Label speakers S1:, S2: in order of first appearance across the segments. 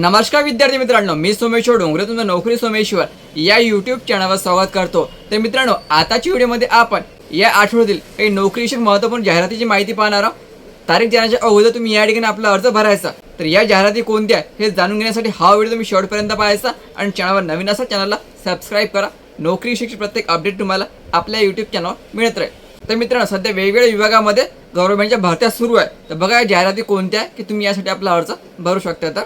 S1: नमस्कार विद्यार्थी मित्रांनो मी सोमेश्वर डोंगरे तुमचं नोकरी सोमेश्वर. या युट्यूब चॅनलवर स्वागत करतो. तर मित्रांनो आताच्या व्हिडिओमध्ये आपण या आठवड्यातील काही नोकरीविषयक महत्त्वपूर्ण जाहिरातीची माहिती पाहणार आहोत. तारीख देण्याच्या अगोदर तुम्ही या ठिकाणी आपला अर्ज भरायचा. तर या जाहिराती कोणत्या हे जाणून घेण्यासाठी हा व्हिडिओ तुम्ही शेवटपर्यंत पाहायचा आणि चॅनलवर नवीन असा चॅनलला सबस्क्राईब करा. नोकरीविषयीची प्रत्येक अपडेट तुम्हाला आपल्या यूट्यूब चॅनलवर मिळत राहील. तर मित्रांनो सध्या वेगवेगळ्या विभागामध्ये गव्हर्नमेंटच्या भरत्या सुरू आहे तर बघा या जाहिराती कोणत्या आहे की तुम्ही यासाठी आपला अर्ज भरू शकता. तर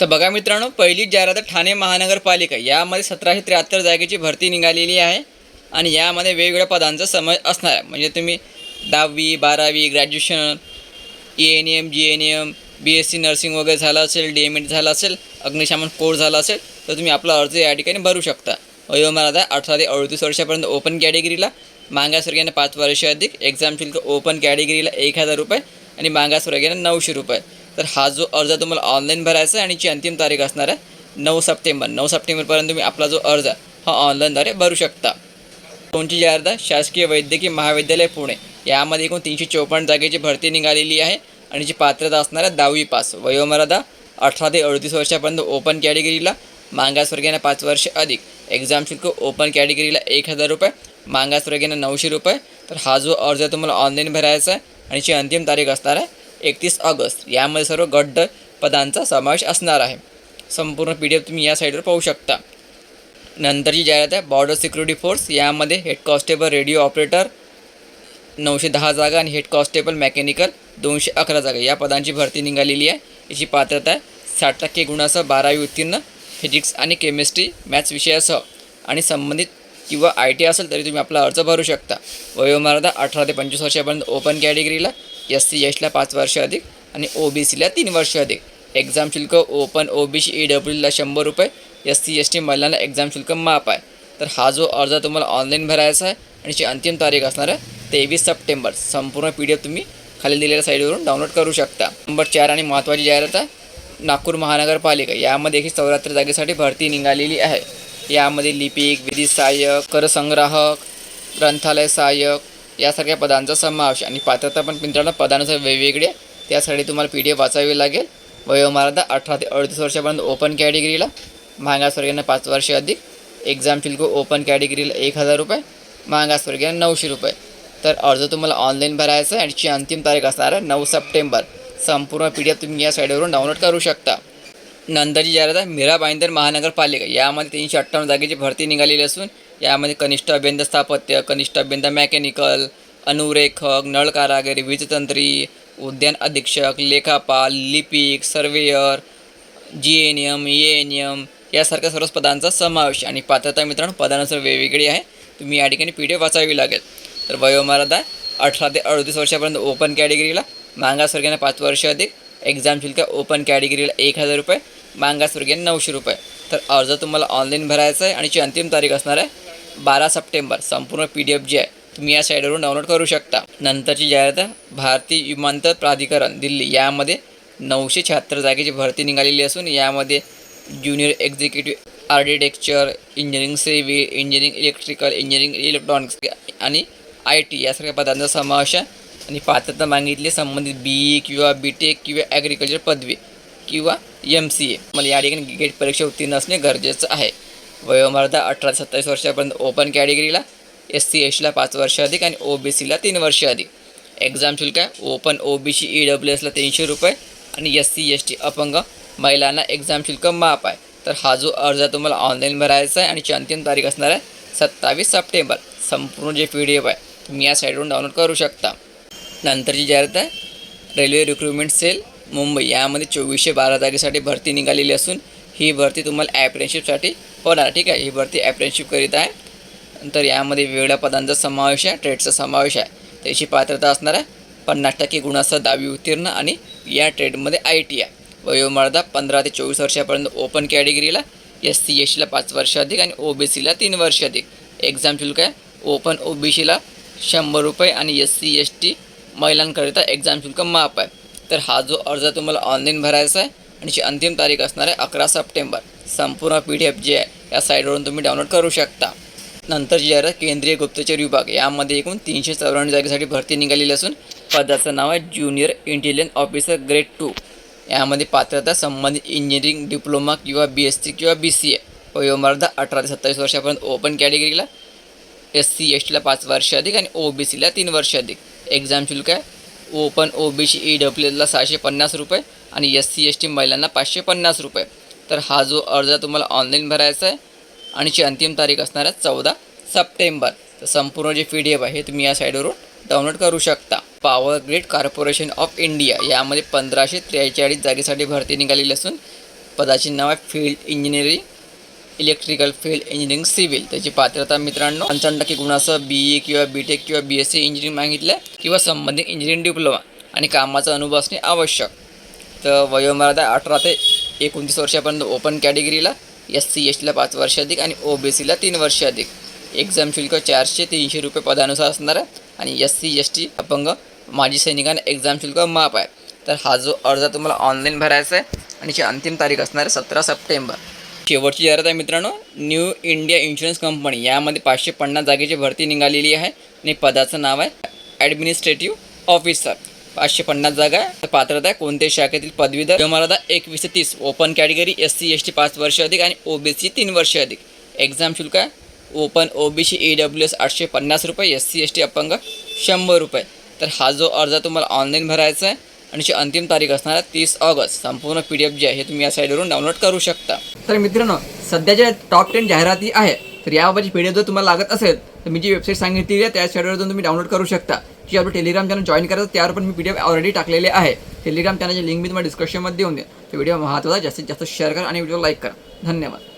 S1: तर बघा मित्रांनो पहिली जाहिरात ठाणे महानगरपालिका. यामध्ये सतराशे त्र्याहत्तर जागेची भरती निघालेली आहे आणि यामध्ये वेगवेगळ्या पदांचा समावेश असणार आहे. म्हणजे तुम्ही दहावी बारावी graduation A N M G N M B S C nursing वगैरे झालं असेल डी एम एड झालं असेल अग्निशामन कोर्स झाला असेल तर तुम्ही आपला अर्ज या ठिकाणी भरू शकता. वयोमर्यादा अठरा ते अडतीस वर्षापर्यंत ओपन कॅटेगरीला मागासवर्गीयांना पाच वर्ष अधिक एक्झाम शुल्क ओपन कॅटेगरीला एक हजार रुपये आणि मागासवर्गीयांना नऊशे रुपये. तर हा जो अर्ज तुम्हाला ऑनलाईन भरायचा आहे आणि याची अंतिम तारीख असणार आहे नऊ सप्टेंबर. नऊ सप्टेंबरपर्यंत तुम्ही आपला जो अर्ज आहे हा ऑनलाईनद्वारे भरू शकता. दोनची जाहिरात? शासकीय वैद्यकीय महाविद्यालय पुणे. यामध्ये एकूण तीनशे चौपन्न जागेची भरती निघालेली आहे आणि जी पात्रता असणार आहे दहावी पास. वयोमर्यादा अठरा ते अडतीस वर्षापर्यंत ओपन कॅटेगरीला मागासवर्गीयांना पाच वर्ष अधिक. एक्झाम शुल्क ओपन कॅटेगरीला एक हजार रुपये मागासवर्गीयांना नऊशे रुपये. तर हा जो अर्ज तुम्हाला ऑनलाईन भरायचा आहे आणि याची अंतिम तारीख असणार आहे एकतीस ऑगस्ट. यामध्ये सर्व गड्ड पदांचा समावेश असणार आहे. संपूर्ण पी डी एफ तुम्ही या साईडवर पाहू शकता. नंतरची जाहिरात आहे बॉर्डर सिक्युरिटी फोर्स यामध्ये हेड कॉन्स्टेबल रेडिओ ऑपरेटर नऊशे दहा जागा आणि हेड कॉन्स्टेबल मेकॅनिकल दोनशे अकरा जागा. या पदांची भरती निघालेली आहे. याची पात्रता आहे साठ टक्के गुणासह बारावी उत्तीर्ण फिजिक्स आणि केमिस्ट्री मॅथ्स विषयासह. आणि संबंधित किंवा आय टी असेल तरी तुम्ही आपला अर्ज भरू शकता. वयोमर्यादा अठरा ते पंचवीस वर्षापर्यंत ओपन कॅटेगरीला एस सी एसला पाच वर्ष अधिक आणि ओ बी सीला तीन वर्ष अधिक. एक्झाम शुल्क open O B C E डब्ल्यूला शंभर रुपये एस सी एस टी महिलांना एक्झाम शुल्क माफ आहे. तर हा जो अर्ज तुम्हाला ऑनलाईन भरायचा आहे आणि जी अंतिम तारीख असणार आहे तेवीस सप्टेंबर. संपूर्ण पी डी एफ तुम्ही खाली दिलेल्या साईडवरून डाउनलोड करू शकता. नंबर चार आणि महत्त्वाची जाहिरात आहे नागपूर महानगरपालिका. यामध्ये ही चौऱ्याहत्तर जागेसाठी भरती निघालेली आहे. यामध्ये लिपिक विधी सहाय्यक करसंग्राहक ग्रंथालय सहाय्यक यासारख्या पदांचा समावेश आणि पात्रता पण मित्रांनो पदानुसार वेगवेगळी. आहे त्यासाठी तुम्हाला पी डी एफ वाचावी लागेल. वयोमर्यादा अठरा ते अडतीस वर्षापर्यंत ओपन कॅटेगरीला मागासवर्गीयांना पाच वर्षे अधिक. एक्झाम शुल्क ओपन कॅटेगरीला एक हजार रुपये. मागासवर्गीयांना नऊशे रुपये. तर अर्ज तुम्हाला ऑनलाईन भरायचा आहे आणि ची अंतिम तारीख असणार आहे नऊ सप्टेंबर. संपूर्ण पी डी एफ तुम्ही या साईडवरून डाउनलोड करू शकता. नंतरची जाहिरात आहे मीरा बाईंदर महानगरपालिका. यामध्ये तीनशे अठ्ठावन्न जागेची भरती निघालेली असून यामध्ये कनिष्ठ अभियंता स्थापत्य कनिष्ठ अभियंता मेकॅनिकल अनुरेखक नळ कारागिरी वीजतंत्री उद्यान अधीक्षक लेखापाल लिपिक surveyor G N M A N M यासारख्या सर्वच पदांचा समावेश आणि पात्रता मित्रांनो पदानुसार वेगवेगळी आहे. तुम्ही या ठिकाणी पी डी एफ वाचावी लागेल. तर वयोमर्यादा अठरा ते अडतीस वर्षापर्यंत ओपन कॅटेगरीला मागासवर्गीयांना पाच वर्ष अधिक एक्झाम शुल्क ओपन कॅटेगरीला एक हजार रुपये मागासवर्गीय नऊशे रुपये. तर अर्ज तुम्हाला ऑनलाईन भरायचा आहे आणि ची अंतिम तारीख असणार आहे बारा सप्टेंबर. संपूर्ण पी डी एफ जी आहे. तुम्ही या साईडवरून डाउनलोड करू शकता. नंतरची जाहिरात भारतीय विमानतळ प्राधिकरण दिल्ली. यामध्ये नऊशे शहात्तर जागेची भरती निघालेली असून यामध्ये junior executive architecture engineering civil engineering electrical engineering electronics आणि आय टी यासारख्या पदांचा समावेश आहे. आणि पात्रता मागितली संबंधित बी ई किंवा बी टेक किंवा ॲग्रिकल्चर पदवी किंवा एम सी ए मला या ठिकाणी गेट परीक्षा उत्तीर्ण असणे गरजेचं आहे. वयोमर्यादा अठरा ते सत्तावीस वर्षापर्यंत ओपन कॅटेगरीला एस सी एसला पाच वर्ष अधिक आणि ओ बी सीला तीन वर्ष अधिक. एक्झाम शुल्क आहे. Open O B C E W एसला तीनशे रुपये आणि एस सी एस टी अपंग महिलांना एक्झाम शुल्क माफ आहे. तर हा जो अर्ज तुम्हाला ऑनलाईन भरायचा आहे आणि याची अंतिम तारीख असणार आहे सत्तावीस सप्टेंबर. संपूर्ण जे पी डी एफ आहे तुम्ही या साईडवरून डाउनलोड करू शकता. नंतरची जाहिरात आहे रेल्वे रिक्रुटमेंट सेल मुंबई. यामध्ये चोवीसशे बारा जागेसाठी भरती निघालेली असून ही भरती तुम्हाला ॲप्रेनशिपसाठी होणार. ठीक आहे? ही भरती ॲप्रेंशिप करीत आहे. नंतर यामध्ये वेगळ्या पदांचा समावेश आहे ट्रेडचा समावेश आहे. त्याची पात्रता असणार आहे पन्नास टक्के गुणासह दहावी उत्तीर्ण आणि या ट्रेडमध्ये आय टी आय वयोमर्यादा पंधरा ते चोवीस वर्षापर्यंत ओपन कॅटेगरीला एस सी एस पाच वर्ष अधिक आणि ओ बी सीला तीन वर्ष अधिक. एक्झाम शुल्क आहे. ओपन ओ बी सीला शंभर रुपये आणि एस सी एस टी महिलांकरिता एक्झाम शुल्क माफ आहे. तर हा जो अर्ज तुम्हाला ऑनलाईन भरायचा आहे आणि जी अंतिम तारीख असणार आहे अकरा सप्टेंबर. संपूर्ण पी डी एफ जे आहे या साईटवरून तुम्ही डाउनलोड करू शकता. नंतर जी आहे केंद्रीय गुप्तचर विभाग यामध्ये एकूण तीनशे चौऱ्याण्णव जागेसाठी भरती निघालेली असून पदाचं नाव आहे junior intelligence officer grade two यामध्ये पात्रता संबंधित इंजिनिअरिंग डिप्लोमा किंवा बी एस सी किंवा बी सी ए वयोमर्यादा अठरा ते सत्तावीस वर्षापर्यंत ओपन कॅटेगरीला एस सी एस टीला पाच वर्ष अधिक आणि ओ बी सीला तीन वर्ष अधिक. एक्झाम शुल्क आहे open O B C E W एलला सहाशे पन्नास रुपये आणि एस सी एस टी महिलांना पाचशे पन्नास रुपये. तर हा जो अर्ज तुम्हाला ऑनलाईन भरायचा आहे आणि ची अंतिम तारीख असणार आहे चौदा सप्टेंबर. तर संपूर्ण जे पी डी एफ आहे हे तुम्ही या साईडवरून डाउनलोड करू शकता. Power grid corporation of India यामध्ये पंधराशे त्रेचाळीस जागेसाठी भरती निघालेली असून पदाची नाव आहे field engineering electrical field engineering civil त्याची पात्रता मित्रांनो पंचावन्न टक्के गुणासह बी ए किंवा बी टेक किंवा बी एस सी इंजिनिअरिंग मागितलं आहे किंवा संबंधित इंजिनिअरिंग डिप्लोमा आणि कामाचा अनुभव असणे आवश्यक. तर वयोमर्यादा अठरा ते एकोणतीस वर्षापर्यंत ओपन कॅटेगरीला एस सी एस टीला पाच वर्ष अधिक आणि ओ बी सीला तीन वर्ष अधिक. एक्झाम शुल्क चारशे तीनशे रुपये पदानुसार असणार आहे आणि एस सी एस टी अपंग माजी सैनिकांना एक्झाम शुल्क माफ आहे. तर हा जो अर्ज तुम्हाला ऑनलाईन भरायचा आहे आणि याची अंतिम तारीख असणार आहे सतरा सप्टेंबर. शेवटची जाहिरात आहे मित्रांनो न्यू इंडिया इन्शुरन्स कंपनी यामध्ये पाचशे पन्नास जागेची भरती निघालेली आहे आणि पदाचं नाव आहे ॲडमिनिस्ट्रेटिव्ह ऑफिसर पाचशे पन्नास जागा आहे. तर पात्रता आहे कोणत्याही शाखेतील पदवीधर मर्यादा एकवीस ते तीस. Open category S C S T पाच वर्ष अधिक आणि ओ बी सी तीन वर्ष अधिक. एक्झाम शुल्क आहे. Open O B C E W S आठशे पन्नास रुपये एस सी एस टी अपंग शंभर रुपये. तर हा जो अर्ज तुम्हाला ऑनलाईन भरायचा आहे आणि जी अंतिम तारीख असणार आहे तीस ऑगस्ट. संपूर्ण पी डी एफ जे आहे हे तुम्ही या साईडवरून डाउनलोड करू शकता. तर मित्रांनो सध्याच्या टॉप टेन जाहिराती आहे तर याबाबतची पी डी एफ जर तुम्हाला लागत असेल तर मी जी वेबसाईट सांगितली आहे त्या साईडवर जाऊन तुम्ही डाउनलोड करू शकता. की आपलं टेलिग्राम चॅनल जॉईन करायचं त्यावर पण मी पी डी एफ ऑलरेडी टाकलेले आहे. टेलिग्राम चॅनलची लिंक मी तुम्हाला डिस्क्रिप्शनमध्ये देऊन देईन. तर व्हिडिओ महत्त्वाचा जास्तीत जास्त शेअर करा आणि व्हिडिओ लाईक करा. धन्यवाद.